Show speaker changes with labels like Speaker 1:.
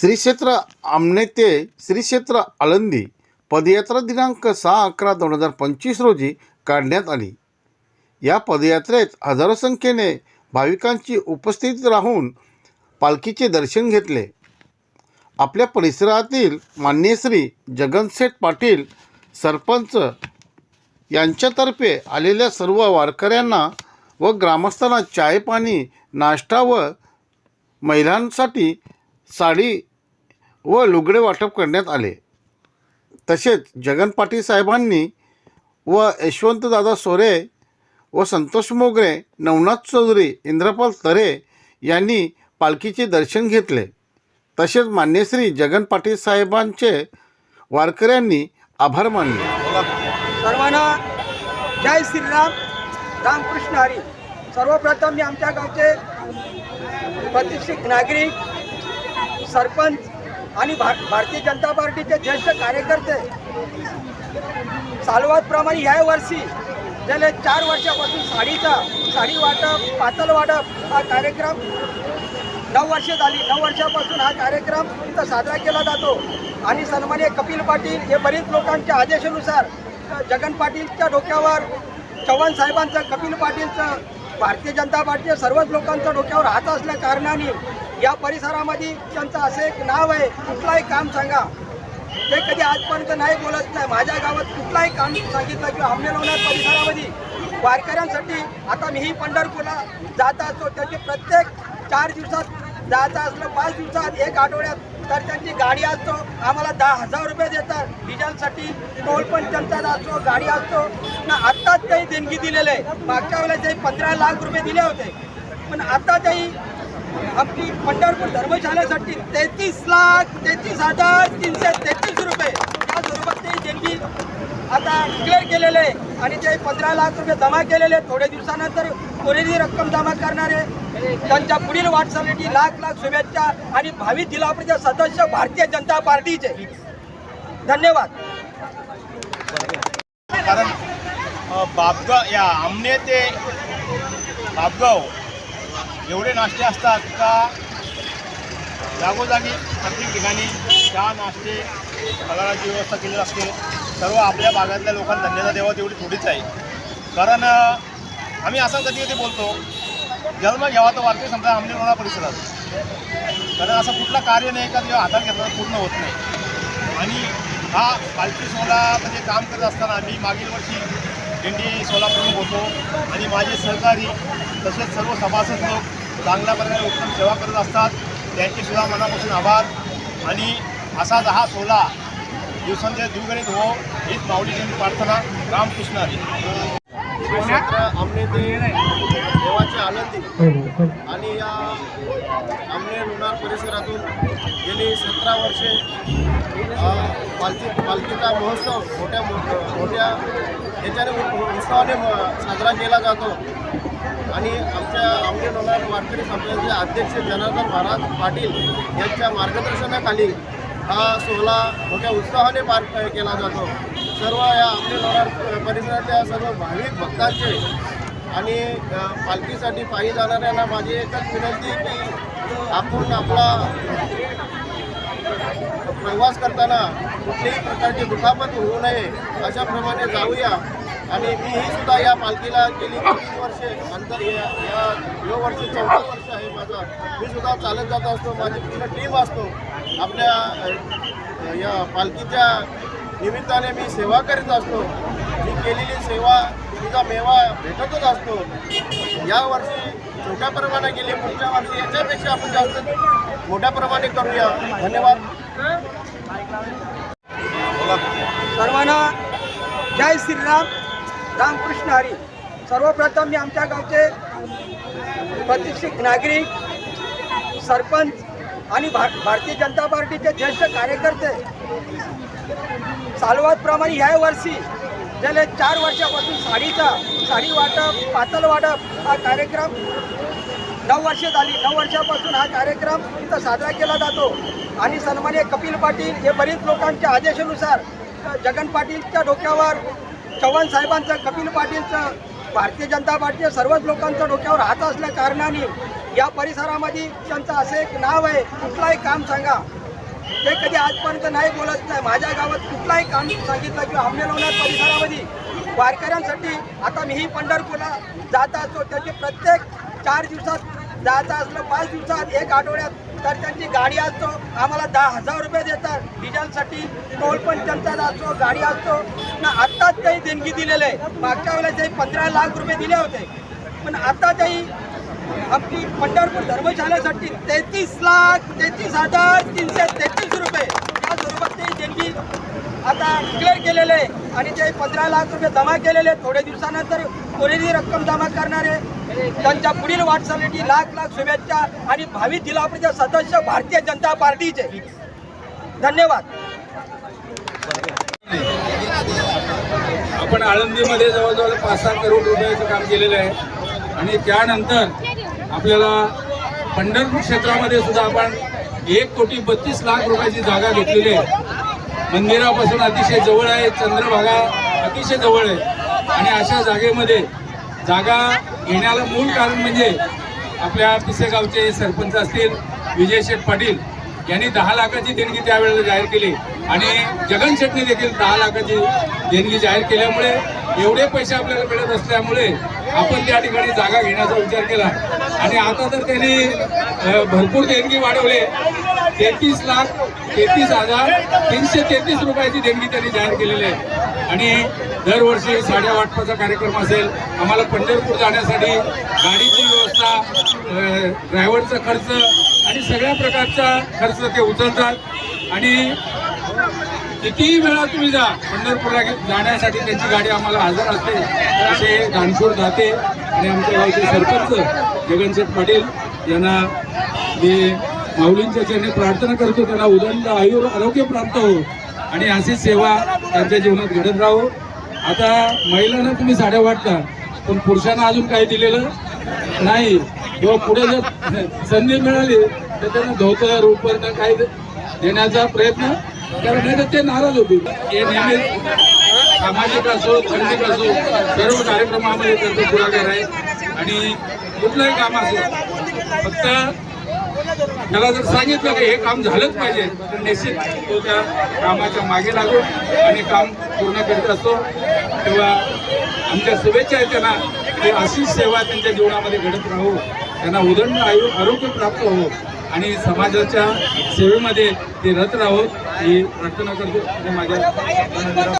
Speaker 1: श्री क्षेत्र आमने ते श्री क्षेत्र आळंदी पदयात्रा दिनांक सहा अकरा दोन हजार पंचवीस रोजी काढण्यात आली. या पदयात्रेत हजारो संख्येने भाविकांची उपस्थिती राहून पालखीचे दर्शन घेतले. आपल्या परिसरातील मान्य श्री जगनसेठ पाटील सरपंच यांच्यातर्फे आलेल्या सर्व वारकऱ्यांना व ग्रामस्थांना चाय पाणी नाश्ता व महिलांसाठी साडी व लुगडे वाटप करण्यात आले. तसेच जगन पाटील साहेबांनी व यशवंतदादा सोरे व संतोष मोगरे नवनाथ चौधरी इंद्रपाल तरे यांनी पालखीचे दर्शन घेतले. तसेच मान्यश्री जगन पाटील साहेबांचे वारकऱ्यांनी आभार मानले.
Speaker 2: सर्वांना जय श्रीराम रामकृष्ण हरी. सर्वप्रथम मी आमच्या गावचे प्रतिष्ठित नागरिक सरपंच आणि भार भारतीय जनता पार्टीचे ज्येष्ठ कार्यकर्ते. चालवतप्रमाणे ह्या वर्षी गेले चार वर्षापासून साडीचा साडी वाटप पातळ वाटप हा कार्यक्रम नऊ वर्षे झाली. नऊ वर्षापासून हा कार्यक्रम इथं साजरा केला जातो. आणि सन्मान्य कपिल पाटील हे बरीच लोकांच्या आदेशानुसार जगन पाटीलच्या डोक्यावर चव्हाण साहेबांचं कपिल पाटीलचं भारतीय जनता पार्टीच्या सर्वच लोकांच्या डोक्यावर हात असल्या कारणाने या परिसरामध्ये त्यांचं असं एक नाव आहे कुठलाही काम सांगा. ते कधी आजपर्यंत नाही बोलत नाही. माझ्या गावात कुठलाही काम सांगितलं किंवा आमनेलोणार परिसरामध्ये वारकऱ्यांसाठी आता मीही पंढरपूरला जात असतो. त्यांची प्रत्येक चार दिवसात जायचं असलं पाच दिवसात एक आठवड्यात तर त्यांची गाडी असतो. आम्हाला दहा हजार रुपये देतात. डिझेलसाठी टोल पण त्यांचाच असतो गाडी असतो. ना आत्ताच काही देणगी दिलेलं आहे. मागच्या वेळेला ते पंधरा लाख रुपये दिले होते. पण आता त्याही आपली पंढरपूर धर्मशाळेसाठी तेहतीस लाख तेहतीस हजार तीनशे तेहतीस रुपये. या स्वरूपात ते देणगी आता डिक्लेअर केलेले आहे. आणि ते पंधरा लाख रुपये जमा केलेले थोड्या दिवसानंतर कोणीही रक्कम जमा करणारे त्यांच्या पुढील वाटचालीसाठी लाख लाख शुभेच्छा आणि भावी जिल्हा सदस्य भारतीय जनता पार्टीचे. धन्यवाद.
Speaker 3: कारण बापगाव या आमने ते बापगाव एवढे नाश्ते असतात का? जागोजागी प्रत्येक ठिकाणी चहा नाश्ते पगाराची व्यवस्था केलेली असते. सर्व आपल्या भागातल्या लोकांना धन्यता देवा तेवढी थोडीच आहे. कारण आम्ही असं कधी कधी बोलतो जन्म घ्यावा तर वारकरी समजा आमने रोडा परिसरात. कारण असं कुठलं कार्य नाही का जेव्हा हातात घेतलं पूर्ण होत नाही. आणि हा पालखी सोहळामध्ये म्हणजे काम करत असताना मी मागील वर्षी दिंडी सोलापूर होतो. आणि माझे सहकारी तसेच सर्व सभासद लोक चांगल्या प्रकारे उत्तम सेवा करत असतात. त्यांचेसुद्धा मनापासून आभार. आणि असाच हा सोहळा दिवसांच्या दिवगणित हो हीच माऊलीची प्रार्थना. रामकृष्ण हरी. क्षेत्र आमने ते देवाचे आनंदी आणि या आमने लोणार परिसरातून गेली सतरा वर्षे पालखी पालखीचा महोत्सव मोठ्या मोठ्या याच्याने उत्सवाने म- साजरा केला जातो. आणि आमच्या आमने वारकरी संप्रदायाचे अध्यक्ष जनार्दन महाराज पाटील यांच्या मार्गदर्शनाखाली हा सोहळा मोठ्या उत्साहाने पार केला जातो. सर्व या आमने लोणार परिसरातल्या सर्व भाविक भक्तांचे आणि पालखीसाठी पायी जाणाऱ्यांना माझी एकच विनंती की आपण आपला प्रवास करताना कुठल्याही प्रकारची दुखापत होऊ नये. अशाप्रमाणे जाऊया. आणि मीही सुद्धा या पालखीला गेली तीन वर्षे. नंतर या या वर्षी वर्ष चौथा वर्ष आहे माझा. मी सुद्धा चालत जात असतो. माझी पूर्ण टीम असतो. आपल्या या पालखीच्या निमित्ताने मी सेवा करीत असतो. मी केलेली सेवा तिचा मेवा भेटतच असतो. या वर्षी छोट्या प्रमाणात गेली. पुढच्या वर्षी याच्यापेक्षा आपण जास्त मोठ्या प्रमाणे करूया. धन्यवाद.
Speaker 2: सर्वांना जय श्रीराम. रामकृष्ण हरी. सर्वप्रथम मी आमच्या गावचे प्रतिष्ठित नागरिक सरपंच आणि भा भारतीय जनता पार्टीचे ज्येष्ठ कार्यकर्ते. चालवादप्रमाणे ह्या वर्षी गेले चार वर्षापासून साडीचा साडी वाटप पातळ वाटप हा कार्यक्रम नऊ वर्षे झाली. नऊ वर्षापासून हा कार्यक्रम इथं साजरा केला जातो. आणि सन्मान्य कपिल पाटील हे बरीच लोकांच्या आदेशानुसार जगन पाटीलच्या डोक्यावर चव्हाण साहेबांचं कपिल पाटीलचं भारतीय जनता पार्टीच्या सर्वच लोकांच्या डोक्यावर हात असल्या कारणाने या परिसरामध्ये त्यांचं असं एक नाव आहे कुठलाही काम सांगा. ते कधी आजपर्यंत नाही बोलत नाही. माझ्या गावात कुठलाही काम सांगितलं किंवा आंबेलवणार परिसरामध्ये वारकऱ्यांसाठी आता मीही पंढरपूरला जात असतो. त्याची प्रत्येक चार दिवसात जायचं असलं पाच दिवसात एक आठवड्यात तर त्यांची गाडी असतो. आम्हाला दहा हजार रुपये देतात. डिझेलसाठी टोल पण त्यांचा असतो गाडी असतो. ना आत्ताच काही देणगी दिलेले आहे. मागच्या वेळेला ते पंधरा लाख रुपये दिले होते. पण आता त्याही आपली पंढरपूर धर्मशाळेसाठी तेहतीस लाख तेहतीस हजार तीनशे तेहतीस रुपये. या स्वरूपात ते देणगी आता डिक्लेअर केलेलं आहे. आणि ते पंधरा लाख रुपये जमा केलेले आहेत. थोड्या दिवसानंतर कोणीही रक्कम जमा करणारे त्यांच्या पुढील वाटचालीची लाख लाख शुभेच्छा आणि भावी जिल्हा सदस्य भारतीय जनता पार्टीचे. धन्यवाद.
Speaker 4: आपण आळंदीमध्ये जवळजवळ पाच सहा करोड रुपयाचं काम केलेलं आहे. आणि त्यानंतर आपल्याला पंढरपूर क्षेत्रामध्ये सुद्धा आपण एक कोटी बत्तीस लाख रुपयाची जागा घेतलेली आहे. मंदिरापासून अतिशय जवळ आहे चंद्रभागा अतिशय जवळ आहे. आणि अशा जागेमध्ये जागा घेण्याला मूळ कारण म्हणजे आपल्या पिसेगावचे सरपंच असतील विजय शेठ पाटील यांनी दहा लाखाची देणगी त्यावेळेला जाहीर केली. आणि जगन शेट्टी देखील दहा लाखाची देणगी जाहीर केल्यामुळे एवढे पैसे आपल्याला मिळत असल्यामुळे आपण त्या ठिकाणी जागा घेण्याचा विचार केला. आणि आता तर त्यांनी भरपूर देणगी वाढवले. तेहतीस लाख तेहतीस हजार तीनशे तेहतीस रुपयाची देणगी त्यांनी जाहीर केलेली आहे. आणि दरवर्षी साड्या वाटपाचा कार्यक्रम असेल आम्हाला पंढरपूर जाण्यासाठी गाडीची व्यवस्था ड्रायव्हरचा खर्च आणि सगळ्या प्रकारचा खर्च ते उचलतात. आणि कितीही वेळा तुम्ही जा पंढरपूरला जाण्यासाठी त्यांची गाडी आम्हाला हजर असते असे दानशूर जाते. आणि आमच्या गावचे सरपंच जगनशेठ पाटील यांना मी माऊलींच्या चरणी प्रार्थना करतो त्यांना उदंड आयुर आरोग्य प्राप्त हो. आणि अशी सेवा त्यांच्या जीवनात घडत राहो. आता महिलांना तुम्ही साड्या वाटता पण पुरुषांना अजून काही दिलेलं नाही. किंवा पुढे जर संधी मिळाली तर त्यांना धोतर उपकरण काही देण्याचा प्रयत्न कारण नाही तर ते नाराज होतील. हे नेहमी सामाजिक असो धार्मिक असो सर्व कार्यक्रमामध्ये त्यांचा पुढाकार आहे. आणि कुठलंही काम असो फक्त त्याला जर सांगितलं की हे काम झालंच पाहिजे तर निश्चित तो त्या कामाच्या मागे लागून आणि काम पूर्ण करीत असतो. तेव्हा आमच्या शुभेच्छा आहेत त्यांना की अशीच सेवा त्यांच्या जीवनामध्ये घडत राहू त्यांना उदंड आयु आरोग्य प्राप्त हो आणि समाजाच्या सेवेमध्ये ते रत राहो ही प्रार्थना करतो. माझ्या